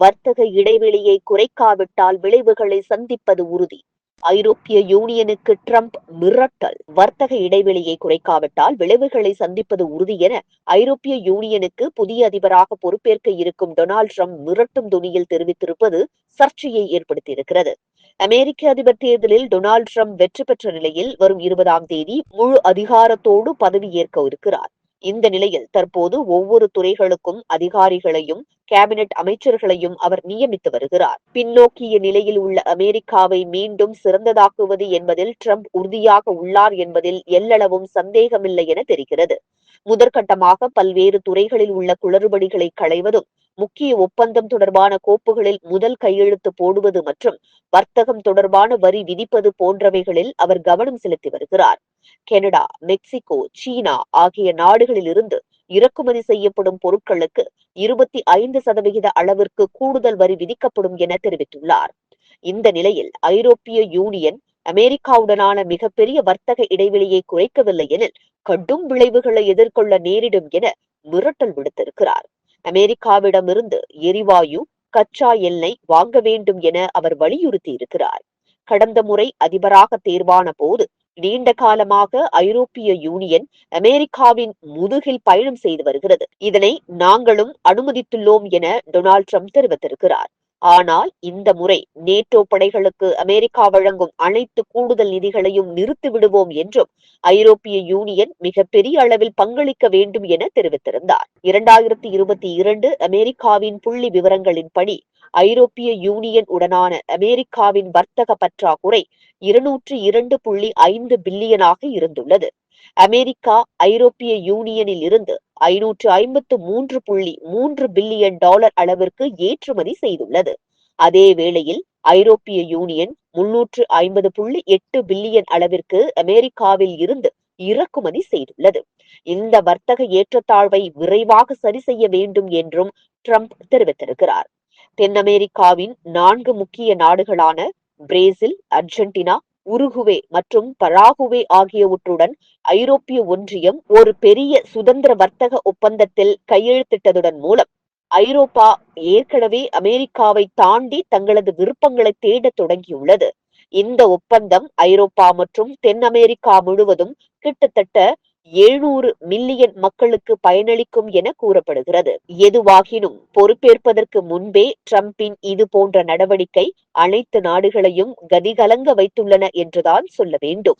வர்த்தக இடைவெளியை குறைக்காவிட்டால் விளைவுகளை சந்திப்பது உறுதி. ஐரோப்பிய யூனியனுக்கு ட்ரம்ப் மிரட்டல். வர்த்தக இடைவெளியை குறைக்காவிட்டால் விளைவுகளை சந்திப்பது உறுதி என ஐரோப்பிய யூனியனுக்கு புதிய அதிபராக பொறுப்பேற்க இருக்கும் டொனால்ட் ட்ரம்ப் மிரட்டும் துணியில் தெரிவித்திருப்பது சர்ச்சையை ஏற்படுத்தியிருக்கிறது. அமெரிக்க அதிபர் தேர்தலில் டொனால்ட் ட்ரம்ப் வெற்றி பெற்ற நிலையில் வரும் இருபதாம் தேதி முழு அதிகாரத்தோடு பதவியேற்க இருக்கிறார். இந்த நிலையில் தற்போது ஒவ்வொரு துறைகளுக்கும் அதிகாரிகளையும் கேபினெட் அமைச்சர்களையும் அவர் நியமித்து வருகிறார். பின்னோக்கிய நிலையில் உள்ள அமெரிக்காவை மீண்டும் சிறந்ததாக்குவது என்பதில் ட்ரம்ப் உறுதியாக உள்ளார் என்பதில் எல்லளவும் சந்தேகமில்லை என தெரிகிறது. முதற்கட்டமாக பல்வேறு துறைகளில் உள்ள குளறுபடிகளை களைவதும் முக்கிய ஒப்பந்தம் தொடர்பான கோப்புகளில் முதல் கையெழுத்து போடுவது மற்றும் வர்த்தகம் தொடர்பான வரி விதிப்பது போன்றவைகளில் அவர் கவனம் செலுத்தி வருகிறார். கனடா மெக்சிகோ சீனா ஆகிய நாடுகளில் இருந்து இறக்குமதி செய்யப்படும் பொருட்களுக்கு இருபத்தி ஐந்து சதவிகித அளவிற்கு கூடுதல் வரி விதிக்கப்படும் என தெரிவித்துள்ளார். இந்த நிலையில் ஐரோப்பிய யூனியன் அமெரிக்காவுடனான மிகப்பெரிய வர்த்தக இடைவெளியை குறைக்கவில்லை எனில் கடும் விளைவுகளை எதிர்கொள்ள நேரிடும் என மிரட்டல் விடுத்திருக்கிறார். அமெரிக்காவிடமிருந்து எரிவாயு கச்சா எண்ணெய் வாங்க வேண்டும் என அவர் வலியுறுத்தி இருக்கிறார் கடந்த முறை அதிபராக தேர்வான போது நீண்ட காலமாக ஐரோப்பிய யூனியன் அமெரிக்காவின் முதுகில் பயணம் செய்து வருகிறது. இதனை நாங்களும் அனுமதித்துள்ளோம் என டொனால்ட் ட்ரம்ப் தெரிவித்திருக்கிறார். ஆனால் இந்த முறை நேட்டோ படைகளுக்கு அமெரிக்கா வழங்கும் அனைத்து கூடுதல் நிதிகளையும் நிறுத்திவிடுவோம் என்றும் ஐரோப்பிய யூனியன் மிகப்பெரிய அளவில் பங்களிக்க வேண்டும் என தெரிவித்திருந்தார். இரண்டாயிரத்தி இருபத்தி இரண்டு அமெரிக்காவின் புள்ளி விவரங்களின்படி ஐரோப்பிய யூனியன் உடனான அமெரிக்காவின் வர்த்தக பற்றாக்குறை இருநூற்று இரண்டு புள்ளி ஐந்து பில்லியனாக இருந்துள்ளது. அமெரிக்கா ஐரோப்பிய யூனியனில் இருந்து ஐநூற்று ஐம்பத்து மூன்று புள்ளி மூன்று பில்லியன் டாலர் அளவிற்கு ஏற்றுமதி செய்துள்ளது. அதே வேளையில் ஐரோப்பிய யூனியன் முன்னூற்று ஐம்பது புள்ளி எட்டு பில்லியன் அளவிற்கு அமெரிக்காவில் இருந்து இறக்குமதி செய்துள்ளது. இந்த வர்த்தக ஏற்றத்தாழ்வை விரைவாக சரி செய்ய வேண்டும் என்றும் ட்ரம்ப் தெரிவித்திருக்கிறார். தென் அமெரிக்காவின் நான்கு முக்கிய நாடுகளான பிரேசில் அர்ஜென்டினா உருகுவே மற்றும் பராகுவே ஆகியவற்றுடன் ஐரோப்பிய ஒன்றியம் ஒரு பெரிய சுதந்திர வர்த்தக ஒப்பந்தத்தில் கையெழுத்திட்டதுடன் மூலம் ஐரோப்பா ஏற்கனவே அமெரிக்காவை தாண்டி தங்களது விருப்பங்களை தேட தொடங்கியுள்ளது. இந்த ஒப்பந்தம் ஐரோப்பா மற்றும் தென் அமெரிக்கா முழுவதும் கிட்டத்தட்ட எழுநூறு மில்லியன் மக்களுக்கு பயனளிக்கும் என கூறப்படுகிறது. எதுவாகினும் பொறுப்பேற்பதற்கு முன்பே டிரம்பின் இது போன்ற நடவடிக்கை அனைத்து நாடுகளையும் கதிகலங்க வைத்துள்ளன என்றுதான் சொல்ல வேண்டும்.